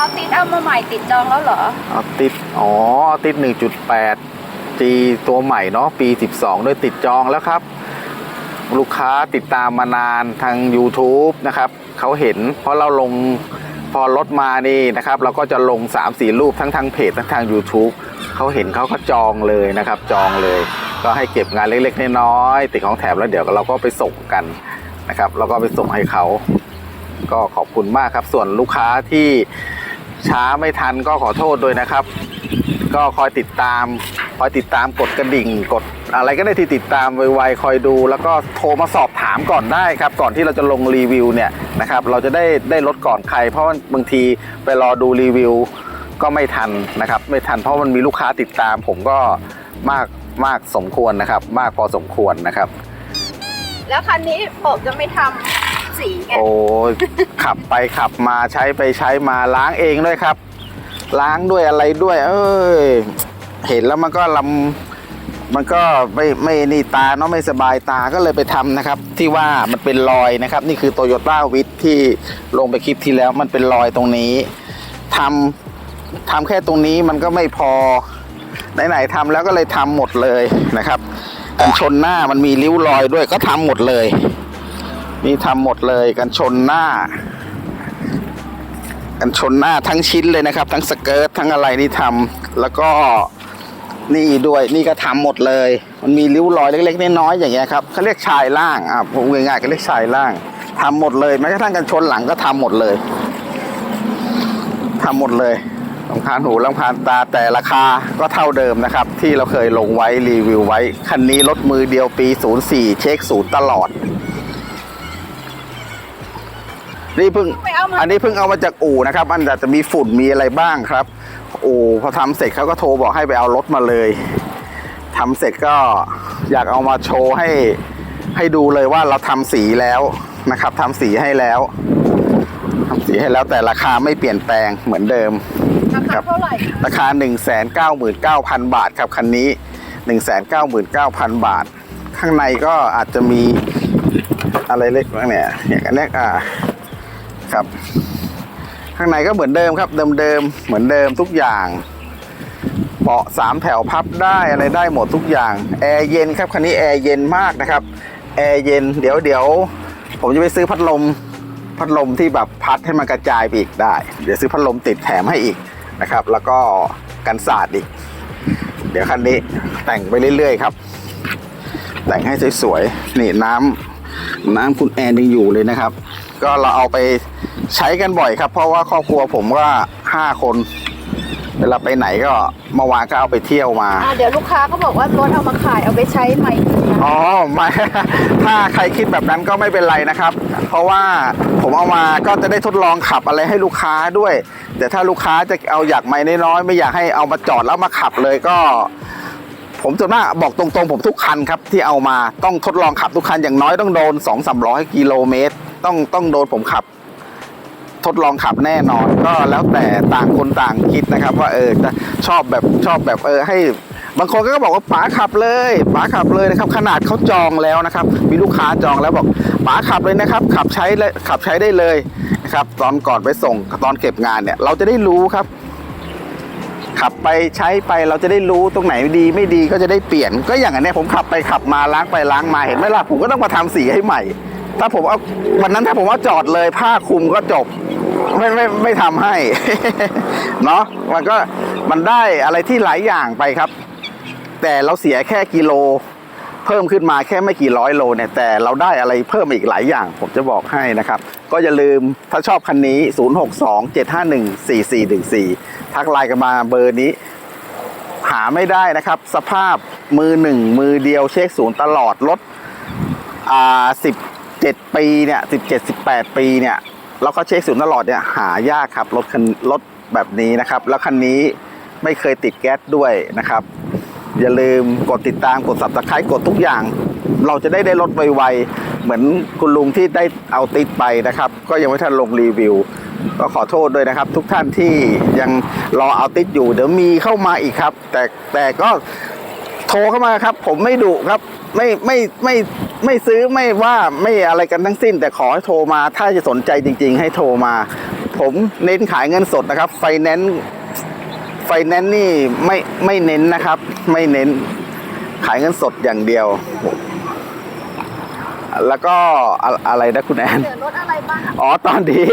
เอาติดเอามาใหม่ติดจองแล้วเหรอเอาติดอ๋อติด 1.8 G ตัวใหม่เนาะปี 12 ด้วยติดจองแล้วครับ ลูกค้าติดตามมานานทาง YouTube นะครับเขาเห็นเพราะเราลงพอรถมานี่นะครับ เราก็จะลง 3-4 รูปทั้งทางเพจทั้งทาง YouTube เขาเห็นเขาก็จองเลยนะครับ จองเลย ก็ให้เก็บงานเล็กๆน้อยๆติดของแถมแล้วเดี๋ยวเราก็ไปส่งกันนะครับ แล้วก็ไปส่งให้เขาก็ขอบคุณมากครับ ส่วนลูกค้าที่ ช้าไม่ทันก็ขอโทษด้วยนะครับ ก็คอยติดตาม คอยติดตามกดกระดิ่ง กดอะไรก็ได้ที่ติดตามไวๆคอยดู แล้วก็โทรมาสอบถามก่อนได้ครับ ก่อนที่เราจะลงรีวิวเนี่ยนะครับเราจะได้ได้ลดก่อนใคร เพราะว่าบางทีไปรอดูรีวิวก็ไม่ทันนะครับ ไม่ทันเพราะมันมีลูกค้าติดตาม ผมก็มากมากสมควรนะครับ มากพอสมควรนะครับ แล้วคันนี้ผมจะไม่ทำ สีไงโอ้ยขับไปขับมาใช้ไปใช้มาล้างเองด้วยครับ ล้างด้วยอะไรด้วย เอ้ยเห็นแล้วมันก็ลำมันก็ไม่ไม่นี่ตาเนาะไม่สบายตาก็เลยไปทำนะครับ ที่ว่ามันเป็นรอยนะครับ นี่คือโตโยต้าวิทที่ลงไปคลิปที่แล้วมันเป็นรอยตรงนี้ทำทำแค่ตรงนี้มันก็ไม่พอไหนๆทำแล้วก็เลยทำหมดเลยนะครับกันชนหน้ามันมีริ้วรอยด้วยก็ทำหมดเลย นี่ทำหมดเลยกันชนหน้า กันชนหน้าทั้งชิ้นเลยนะครับ ทั้งสเกิร์ตทั้งอะไรนี่ทำแล้วก็นี่ด้วยนี่ก็ทำหมดเลย มันมีริ้วรอยเล็กๆน้อยๆอย่างเงี้ยครับเขาเรียกชายล่างอะผมง่ายๆก็เรียกชายล่างทำหมดเลยแม้กระทั่งกันชนหลังก็ทำหมดเลยทำหมดเลยลำคาญหูลำคาญตาแต่ราคาก็เท่าเดิมนะครับ ที่เราเคยลงไว้รีวิวไว้คันนี้รถมือเดียวปี 04 เช็คศูนย์ตลอด นี่เพิ่งไม่เอามาอันนี้เพิ่งเอามาจากอู่นะครับมันอาจจะมีฝุ่นมีอะไรบ้างครับ อู่พอทำเสร็จเขาก็โทรบอกให้ไปเอารถมาเลยทำเสร็จก็อยากเอามาโชว์ให้ให้ดูเลยว่าเราทำสีแล้วนะครับทำสีให้แล้วทำสีให้แล้วแต่ราคาไม่เปลี่ยนแปลงเหมือนเดิมราครัคาบเท่าไหร่ราคา 1 9 9 9 0 0 บาทครับคันนี้ 1 9 9 9 0 0 บาท ข้างในก็อาจจะมีอะไรเล็กบ้างเนี่ยอย่างอันเนี้ยอ่า ครับ ข้างในก็เหมือนเดิมครับ เดิมๆเหมือนเดิมทุกอย่างเบาะสามแถวพับได้อะไรได้หมดทุกอย่างแอร์เย็นครับคันนี้แอร์เย็นมากนะครับแอร์เย็นเดี๋ยวเดี๋ยวผมจะไปซื้อพัดลมพัดลมที่แบบพัดให้มันกระจายไปอีกได้ เดี๋ยวซื้อพัดลมติดแถมให้อีกนะครับ แล้วก็กันสาดอีก เดี๋ยวคันนี้แต่งไปเรื่อยๆครับ แต่งให้สวยๆนี่น้ำน้ำคุณแอนยังอยู่เลยนะครับ ก็เราเอาไปใช้กันบ่อยครับ เพราะว่าครอบครัวผมก็ห้าคน เวลาไปไหนก็เมื่อวานก็เอาไปเที่ยวมา อ่าเดี๋ยวลูกค้าก็บอกว่ารถเอามาขายเอาไปใช้ใหม่อีกนะอ๋อไม่ ถ้าใครคิดแบบนั้นก็ไม่เป็นไรนะครับ เพราะว่าผมเอามาก็จะได้ทดลองขับอะไรให้ลูกค้าด้วย แต่ถ้าลูกค้าจะเอาอยากไม่น้อยๆไม่อยากให้เอามาจอดแล้วมาขับเลยก็ ผมส่วนมากบอกตรงๆ ผมทุกคันครับที่เอามาต้องทดลองขับทุกคันอย่างน้อยต้องโดน 2 3 0 0กิโลเมตร ต้องต้องโดนผมขับ ทดลองขับแน่นอน ก็แล้วแต่ต่างคนต่างคิดนะครับ ว่าเออจะชอบแบบชอบแบบเออให้บางคนก็บอกว่าป๋าขับเลยป๋าขับเลยนะครับ ขนาดเขาจองแล้วนะครับ มีลูกค้าจองแล้วบอกป๋าขับเลยนะครับ ขับใช้เลยขับใช้ได้เลยนะครับ ตอนก่อนไปส่งตอนเก็บงานเนี่ย เราจะได้รู้ครับ ขับไปใช้ไปเราจะได้รู้ตรงไหนดีไม่ดีก็จะได้เปลี่ยน ก็อย่างนี้ผมขับไปขับมาล้างไปล้างมาเห็นไหมล่ะผมก็ต้องมาทำสีให้ใหม่ ถ้าผมเอาวันนั้นถ้าผมว่าจอดเลยผ้าคลุมก็จบ ไม่ไม่ไม่ทำให้ เนาะมันก็มันได้อะไรที่หลายอย่างไปครับ แต่เราเสียแค่กิโล เพิ่มขึ้นมาแค่ไม่กี่ร้อยโลเนี่ยแต่เราได้อะไรเพิ่มอีกหลายอย่าง ผมจะบอกให้นะครับ ก็อย่าลืมถ้าชอบคันนี้ 0627514414 ทักไลน์กันมาเบอร์นี้หาไม่ได้นะครับ สภาพมือหนึ่งมือเดียวเช็คศูนย์ตลอดรถอ่าสิบ เจ็ดปีเนี่ยสิบเจ็ดสิบแปดปีเนี่ยแล้วก็เช็คศูนย์ตลอดเนี่ยหายากครับรถคันรถแบบนี้นะครับ แล้วคันนี้ไม่เคยติดแก๊สด้วยนะครับ อย่าลืมกดติดตามกด subscribe กดทุกอย่าง เราจะได้ได้รถไวๆ เหมือนคุณลุงที่ได้เอาติดไปนะครับ ก็ยังไม่ทันลงรีวิว ก็ขอโทษด้วยนะครับ ทุกท่านที่ยังรอเอาติดอยู่ เดี๋ยวมีเข้ามาอีกครับ แต่แต่ก็โทรเข้ามาครับ ผมไม่ดุครับ ไม่ไม่ไม่ ไม่ซื้อไม่ว่าไม่อะไรกันทั้งสิ้น แต่ขอให้โทรมา ถ้าจะสนใจจริง ๆ ให้โทรมาผผมเน้นขายเงินสดนะครับไฟแนนซ์ไฟแนนซ์นี่ไม่ไม่เน้นนะครับ ไม่เน้นขายเงินสดอย่างเดียว แล้วก็อะอะไรนะคุณแอน เหลือรถอะไรบ้างอ๋อตอนนี้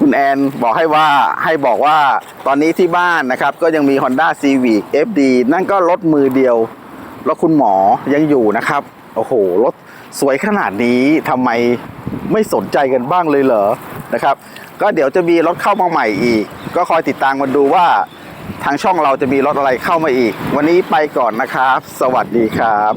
คุณแอนบอกให้ว่าให้บอกว่าตอนนี้ที่บ้านนะครับ ก็ยังมี Honda Civic FD นั่นก็รถมือเดียว รถคุณหมอยังอยู่นะครับ โอ้โห รถ สวยขนาดนี้ทำไมไม่สนใจกันบ้างเลยเหรอนะครับ ก็เดี๋ยวจะมีรถเข้ามาใหม่อีก ก็คอยติดตามกันดูว่าทางช่องเราจะมีรถอะไรเข้ามาอีก วันนี้ไปก่อนนะครับ สวัสดีครับ